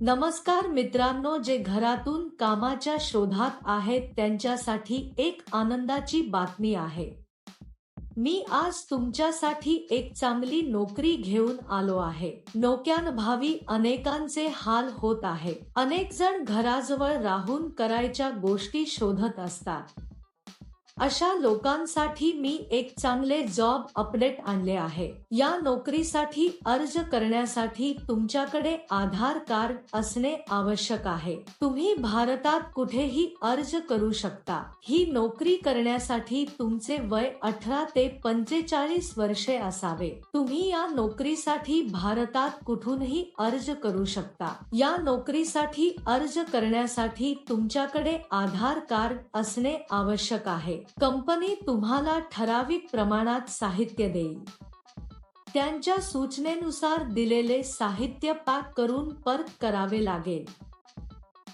नमस्कार मित्रांनो जे घरातून कामाच्या शोधात आहेत त्यांच्यासाठी एक आनंदाची बातमी आहे. मी आज तुमच्यासाठी एक चांगली नोकरी घेऊन आलो आहे. नोक्यानभावी अनेकांचे हाल होत आहे. अनेक जण घराजवळ राहून करायच्या गोष्टी शोधत असतात. अशा लोकांसाठी मी एक चांगले जॉब अपडेट आणले आहे. या नोकरीसाठी अर्ज करण्यासाठी तुमच्याकडे आधार कार्ड असणे आवश्यक आहे. तुम्ही भारतात कुठेही अर्ज करू शकता. ही नोकरी करण्यासाठी तुमचे वय अठरा ते पंचेचाळीस वर्षे असावे. तुम्ही या नोकरीसाठी भारतात कुठूनही अर्ज करू शकता. या नोकरीसाठी अर्ज करण्यासाठी तुमच्याकडे आधार कार्ड असणे आवश्यक आहे. कंपनी तुम्हाला ठराविक प्रमाणात साहित्य देईल. त्यांच्या सूचनेनुसार दिलेले साहित्य पॅक करून परत करावे लागेल.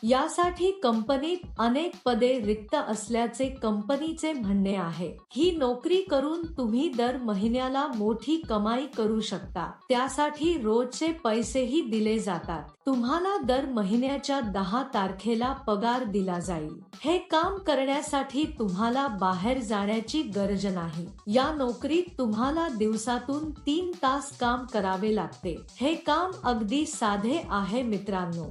यासाठी कंपनीत अनेक पदे रिक्त असल्याचे कंपनीचे म्हणणे आहे. ही नोकरी करून तुम्ही दर महिन्याला मोठी कमाई करू शकता. त्यासाठी रोजचे पैसेही दिले जातात. तुम्हाला दर महिन्याच्या दहा तारखेला पगार दिला जाईल. हे काम करण्यासाठी तुम्हाला बाहेर जाण्याची गरज नाही. या नोकरीत तुम्हाला दिवसातून तीन तास काम करावे लागते. हे काम अगदी साधे आहे मित्रांनो.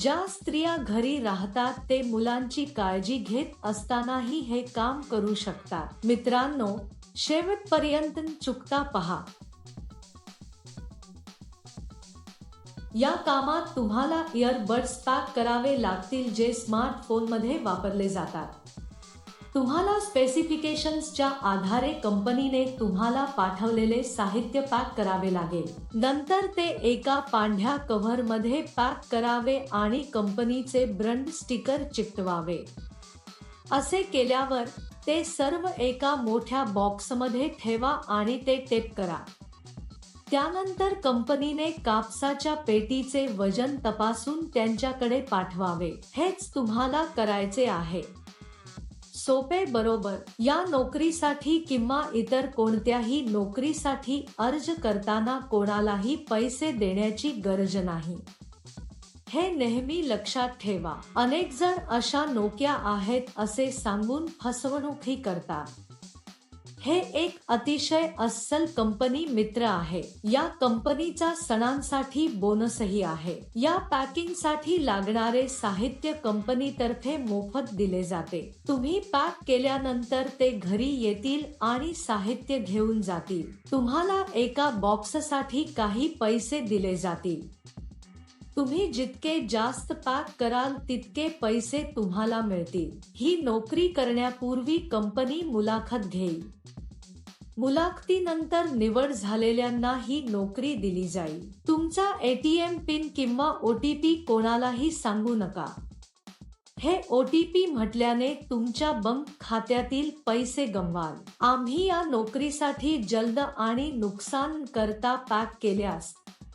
ज्या स्त्रिया घरी राहतात ते मुलांची काळजी घेत असतानाही हे काम करू शकतात. मित्रांनो शेवटपर्यंत चुकता पहा. या कामात तुम्हाला इयरबड्स पॅक करावे लागतील जे स्मार्टफोनमध्ये वापरले जातात. तुम्हाला स्पेसिफिकेशन्सच्या आधारे कंपनीने तुम्हाला पाठवलेले साहित्य पॅक करावे लागेल. नंतर ते एका पांढ्या कव्हरमध्ये पॅक करावे आणि कंपनीचे ब्रंड स्टिकर चिकटवावे. असे केल्यावर ते सर्व एका मोठ्या बॉक्समध्ये ठेवा आणि ते टेप करा. त्यानंतर कंपनीने कापसाच्या पेटीचे वजन तपासून त्यांच्याकडे पाठवावे. हेच तुम्हाला करायचे आहे. सोपे बरोबर. या नोकरीसाठी किंवा इतर कोणत्याही नोकरीसाठी अर्ज करताना कोणालाही पैसे देण्याची गरज नाही. हे नेहमी लक्षात ठेवा. अनेक जण अशा नोक्या आहेत असे सांगून फसवणूकही करतात. हे एक अतिशय अस्सल कंपनी मित्र आहे. या कंपनीचा सणांसाठी बोनसही आहे. या पॅकिंगसाठी लागणारे साहित्य कंपनीतर्फे मोफत दिले जाते. तुम्ही पॅक केल्यानंतर ते घरी येतील आणि साहित्य घेऊन जातील. तुम्हाला एका बॉक्ससाठी काही पैसे दिले जातील. तुम्ही जितके जास्त पॅक कराल तितके पैसे तुम्हाला मिळतील. ही नोकरी करण्यापूर्वी कंपनी मुलाखत घेईल. मुलाखतीनंतर निवड झालेल्यांना ही नोकरी दिली जाईल. तुमचा एटीएम पिन किंवा ओटीपी कोणालाही सांगू नका. हे ओ टी पी म्हटल्याने तुमच्या बंक खात्यातील पैसे गमवाल. आम्ही या नोकरीसाठी जलद आणि नुकसान करता पॅक केल्यास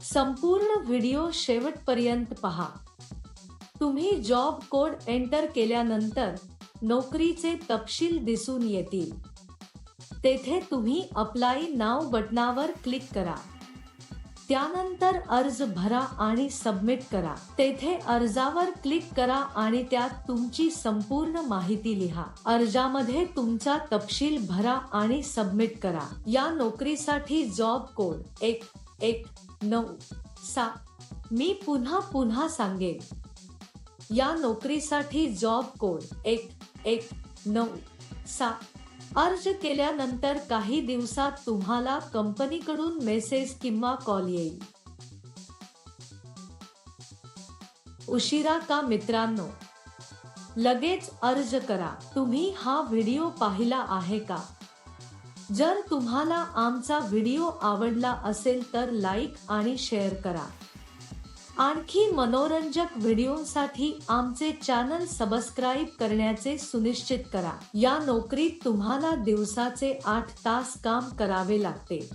संपूर्ण व्हिडिओ शेवटपर्यंत पहा. तुम्ही जॉब कोड एंटर केल्यानंतर नोकरीचे तपशील दिसून येतील. तेथे तुम्ही अप्लाय नाव बटनावर क्लिक करा. त्यानंतर अर्ज भरा आणि सबमिट करा. तेथे अर्जावर क्लिक करा आणि त्यात तुमची संपूर्ण माहिती लिहा. अर्जामध्ये तुमचा तपशील भरा आणि सबमिट करा. या नोकरीसाठी जॉब कोड एक एक नऊ सा मी पुन्हा पुन्हा सांगेन. या नोकरीसाठी जॉब कोड एक एक नऊ सात अर्ज केल्यानंतर काही दिवसात तुम्हाला कंपनीकडून मेसेज किंवा कॉल येईल. उशिरा का मित्रांनो? लगेच अर्ज करा. तुम्ही हा व्हिडिओ पाहिला आहे का? जर तुम्हाला आमचा व्हिडिओ आवडला असेल तर लाईक आणि शेअर करा. आणखी मनोरंजक व्हिडिओसाठी आमचे चॅनल सबस्क्राईब करण्याचे सुनिश्चित करा. या नोकरीत तुम्हाला दिवसाचे आठ तास काम करावे लागते.